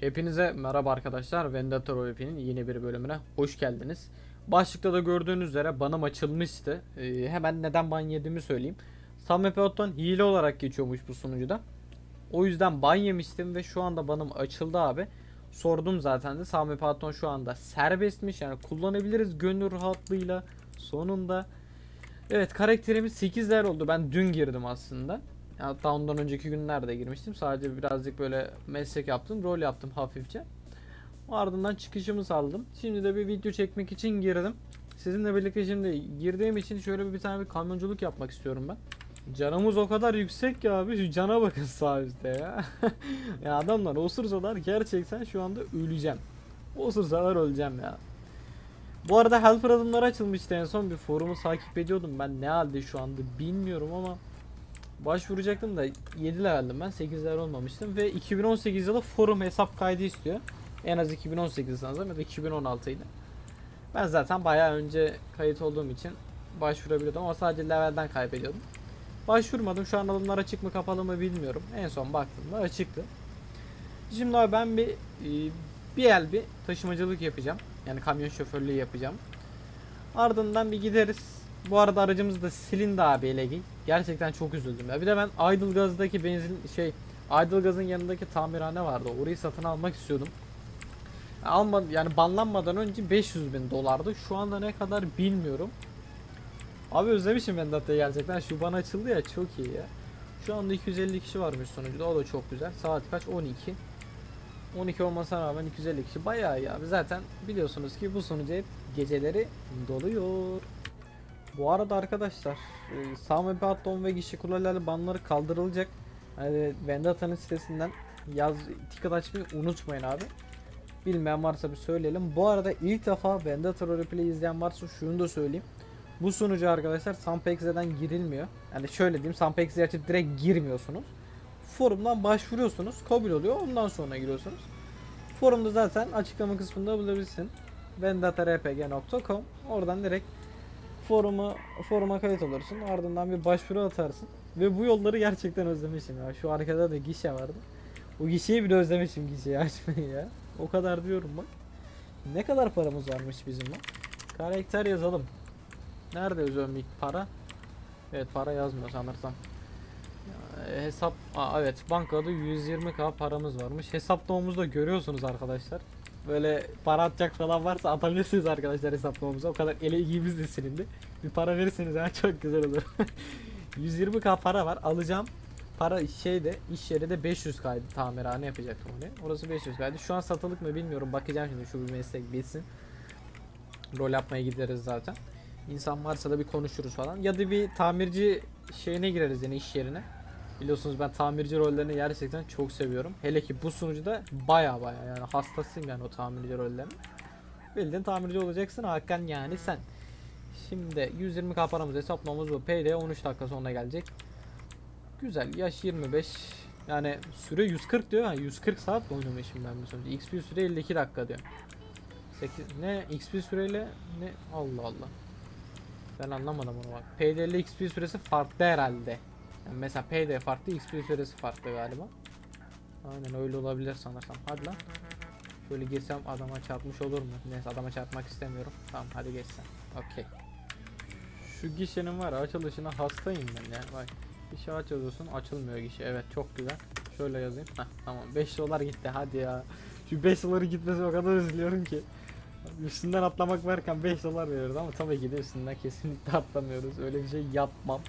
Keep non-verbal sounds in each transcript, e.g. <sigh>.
Hepinize merhaba arkadaşlar. Vendetta OVP'nin yeni bir bölümüne hoş geldiniz. Başlıkta da gördüğünüz üzere banım açılmıştı. Ee, hemen neden ban yediğimi söyleyeyim. Sami Peloton hile olarak geçiyormuş bu sunucuda. O yüzden ban yemiştim ve şu anda banım açıldı abi. Sordum zaten de Sami Peloton şu anda serbestmiş. Yani kullanabiliriz gönül rahatlığıyla. Sonunda. Evet karakterimiz 8 değer oldu. Ben dün girdim aslında. Hatta ondan önceki günlerde girmiştim. Sadece birazcık böyle meslek yaptım. Rol yaptım hafifçe. Ardından çıkışımı saldım. Şimdi de bir video çekmek için girdim. Sizinle birlikte şimdi girdiğim için şöyle bir tane bir kamyonculuk yapmak istiyorum ben. Canımız o kadar yüksek ki abi şu cana bakın sağ üstte ya. <laughs> ya adamlar osursalar gerçekten şu anda öleceğim. Osursalar öleceğim ya. Bu arada helper adımları açılmıştı en son bir forumu takip ediyordum ben ne halde şu anda bilmiyorum ama başvuracaktım da 7 leveldim ben 8 level olmamıştım ve 2018 yılı forum hesap kaydı istiyor. En az 2018 sanırım ya da 2016 idi. Ben zaten bayağı önce kayıt olduğum için başvurabiliyordum ama sadece levelden kaybediyordum. Başvurmadım şu an alımlar açık mı kapalı mı bilmiyorum. En son baktığımda açıktı. Şimdi abi ben bir e, bir el bir taşımacılık yapacağım. Yani kamyon şoförlüğü yapacağım. Ardından bir gideriz. Bu arada aracımız da silindi abi elegi. Gerçekten çok üzüldüm ya. Bir de ben Aydılgaz'daki benzin şey Aydılgaz'ın yanındaki tamirhane vardı. Orayı satın almak istiyordum. Alma, yani banlanmadan önce 500 bin dolardı. Şu anda ne kadar bilmiyorum. Abi özlemişim ben Data'yı gerçekten. Şu bana açıldı ya çok iyi ya. Şu anda 250 kişi varmış sonucuda. O da çok güzel. Saat kaç? 12. 12 olmasına rağmen 250 kişi bayağı abi. Zaten biliyorsunuz ki bu sunucu hep geceleri doluyor. Bu arada arkadaşlar e, Sami Patton ve Gişi Kulelerle banları kaldırılacak. Hani Vendata'nın sitesinden yaz ticket açmayı unutmayın abi. Bilmeyen varsa bir söyleyelim. Bu arada ilk defa Vendetta Roleplay izleyen varsa şunu da söyleyeyim. Bu sunucu arkadaşlar Sampex'den girilmiyor. Yani şöyle diyeyim Sampex'e açıp direkt girmiyorsunuz. Forumdan başvuruyorsunuz. Kabul oluyor. Ondan sonra giriyorsunuz. Forumda zaten açıklama kısmında bulabilirsin. vendattarpg.com Oradan direkt forumu foruma kayıt olursun. Ardından bir başvuru atarsın. Ve bu yolları gerçekten özlemişim ya. Şu arkada da gişe vardı. O gişeyi bile özlemişim gişeyi açmayı ya. O kadar diyorum bak. Ne kadar paramız varmış bizim lan? Karakter yazalım. Nerede ilk para? Evet para yazmıyor sanırsam. Hesap Aa, evet bankada 120k paramız varmış. Hesaplamamızda görüyorsunuz arkadaşlar. Böyle para atacak falan varsa atabilirsiniz arkadaşlar hesaplamamıza. O kadar ele ilgimiz de silindi. Bir para verirseniz yani <laughs> çok güzel olur. <laughs> 120k para var. Alacağım. Para şeyde iş yeri de 500 kaydı tamirhane yapacaktım onu. Orası 500 kaydı. Şu an satılık mı bilmiyorum. Bakacağım şimdi şu bir meslek bitsin. Rol yapmaya gideriz zaten. İnsan varsa da bir konuşuruz falan. Ya da bir tamirci şeyine gireriz yani iş yerine. Biliyorsunuz ben tamirci rollerini gerçekten çok seviyorum. Hele ki bu sunucuda baya baya yani hastasıyım yani o tamirci rollerine. Bildiğin tamirci olacaksın Hakan yani sen. Şimdi 120k paramız hesaplamamız bu. PD 13 dakika sonra gelecek. Güzel yaş 25. Yani süre 140 diyor. Ha, 140 saat mi oynamışım ben bu sonucu. XP süre 52 dakika diyor. 8 ne XP süreyle ne Allah Allah. Ben anlamadım onu bak. PD ile XP süresi farklı herhalde. Yani mesela PD farklı, XP süresi farklı galiba. Aynen öyle olabilir sanırsam. Hadi lan. Şöyle girsem adama çarpmış olur mu? Neyse adama çarpmak istemiyorum. Tamam hadi geçsen. Okey. Şu gişenin var açılışına hastayım ben ya. Bak. Gişe açıyorsun açılmıyor gişe. Evet çok güzel. Şöyle yazayım. Heh, tamam 5 dolar gitti hadi ya. Şu 5 doları gitmesi o kadar üzülüyorum ki. Üstünden atlamak varken 5 dolar veriyoruz ama tabii ki de üstünden kesinlikle atlamıyoruz. Öyle bir şey yapmam.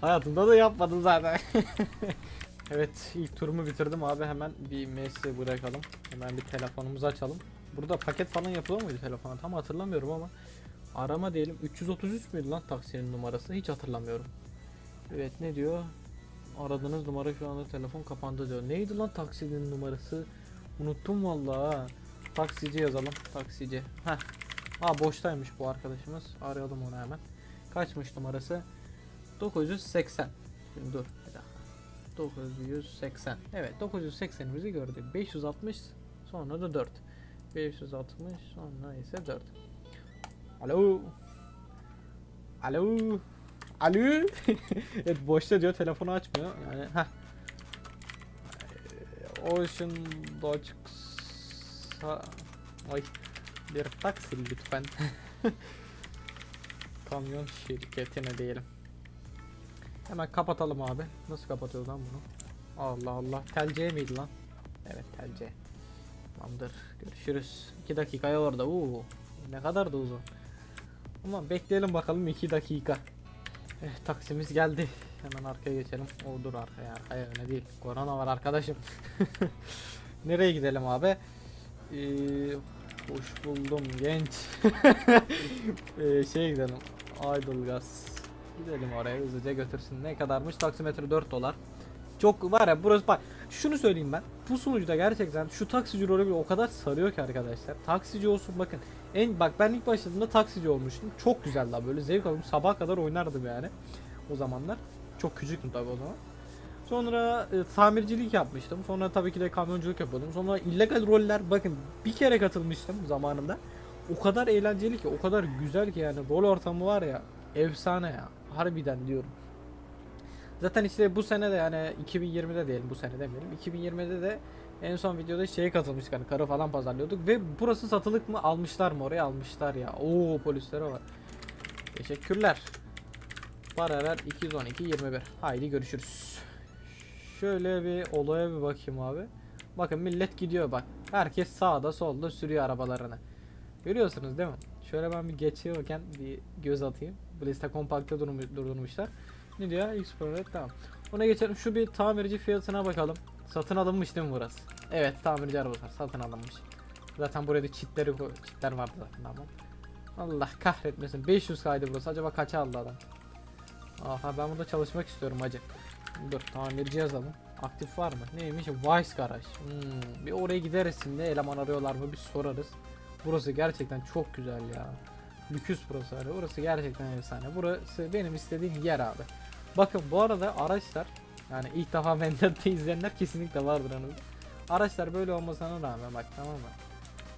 Hayatımda da yapmadım zaten. <laughs> evet ilk turumu bitirdim abi hemen bir mesleği bırakalım. Hemen bir telefonumuzu açalım. Burada paket falan yapılıyor muydu telefona tam hatırlamıyorum ama arama diyelim 333 müydü lan taksinin numarası hiç hatırlamıyorum. Evet ne diyor? Aradığınız numara şu anda telefon kapandı diyor. Neydi lan taksinin numarası? Unuttum vallahi. Taksici yazalım. Taksici. Heh. Aa boştaymış bu arkadaşımız. Arayalım onu hemen. Kaçmış numarası? 980. Şimdi dur bir dakika. 980. Evet 980'imizi gördük. 560 sonra da 4. 560 sonra ise 4. Alo. Alo. Alo. <laughs> evet boşta diyor telefonu açmıyor. Yani ha. Ocean Dodge Sa- Ay bir taksi lütfen. <laughs> Kamyon şirketine diyelim. Hemen kapatalım abi. Nasıl kapatıyor lan bunu? Allah Allah. Telce miydi lan? Evet telce. Tamamdır. Görüşürüz. 2 dakikaya orada. Uuu. Ne kadar da uzun. Ama bekleyelim bakalım 2 dakika. Eh, taksimiz geldi. Hemen arkaya geçelim. O dur arkaya arkaya öne değil. Korona var arkadaşım. <laughs> Nereye gidelim abi? Ee, hoş buldum genç. <laughs> ee, şey gidelim. Aydılgaz. Gidelim oraya hızlıca götürsün. Ne kadarmış? Taksimetre 4 dolar. Çok var ya burası bak şunu söyleyeyim ben. Bu sunucuda gerçekten şu taksici rolü o kadar sarıyor ki arkadaşlar. Taksici olsun bakın. En bak ben ilk başladığımda taksici olmuştum. Çok güzeldi abi böyle zevk aldım. Sabaha kadar oynardım yani. O zamanlar. Çok küçüktüm tabii o zaman. Sonra e, tamircilik yapmıştım. Sonra tabii ki de kamyonculuk yapıyordum. Sonra illegal roller bakın bir kere katılmıştım zamanında. O kadar eğlenceli ki, o kadar güzel ki yani rol ortamı var ya efsane ya. Harbiden diyorum. Zaten işte bu sene de yani 2020'de diyelim bu sene demeyelim. 2020'de de en son videoda şeye katılmıştık hani karı falan pazarlıyorduk ve burası satılık mı almışlar mı oraya almışlar ya. Oo polislere var. Teşekkürler. Para ver 212 21. Haydi görüşürüz. Şöyle bir olaya bir bakayım abi. Bakın millet gidiyor bak. Herkes sağda solda sürüyor arabalarını. Görüyorsunuz değil mi? Şöyle ben bir geçiyorken bir göz atayım. Blista kompakta durmuş- durdurmuşlar. Ne diyor? Explorer tamam. Ona geçelim. Şu bir tamirci fiyatına bakalım. Satın alınmış değil mi burası? Evet tamirci arabası satın alınmış. Zaten buraya da çitleri çitler vardı zaten ama. Allah kahretmesin. 500 kaydı burası. Acaba kaça aldı adam? Aha ben burada çalışmak istiyorum hacı. Dur tamirci yazalım. Aktif var mı? Neymiş? Vice Garaj. Hmm, bir oraya gideriz şimdi. Eleman arıyorlar mı bir sorarız. Burası gerçekten çok güzel ya. Lüküs burası abi. Burası gerçekten efsane. Burası benim istediğim yer abi. Bakın bu arada araçlar yani ilk defa <laughs> Vendetta izleyenler kesinlikle vardır anladın. Araçlar böyle olmasına rağmen bak tamam mı?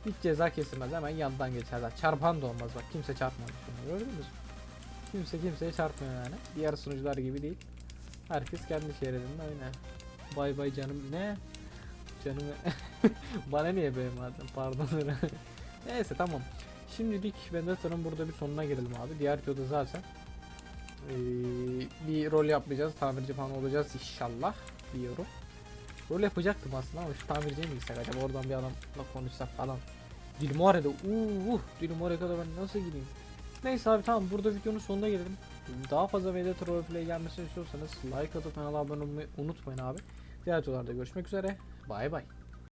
Hiç ceza kesilmez hemen yandan geçerler. Çarpan da olmaz bak kimse çarpmamış bunu gördünüz mü? Kimse kimseye çarpmıyor yani. Diğer sunucular gibi değil. Herkes kendi şeridinde aynen. Bay bay canım ne? Canım <laughs> bana niye böyle madem pardon. <laughs> Neyse tamam. Şimdilik Vendetta'nın burada bir sonuna gelelim abi. Diğer videoda zaten eee, bir rol yapmayacağız. Tamirci falan olacağız inşallah diyorum. Rol yapacaktım aslında ama şu tamirciye mi gitsek acaba oradan bir adamla konuşsak falan. Dilmuare'de uuu Dilmuare'ye kadar ben nasıl gideyim? Neyse abi tamam burada videonun sonuna gelelim. Daha fazla Vedator Roleplay gelmesini istiyorsanız like atıp kanala abone olmayı unutmayın abi. Diğer videolarda görüşmek üzere. Bay bay.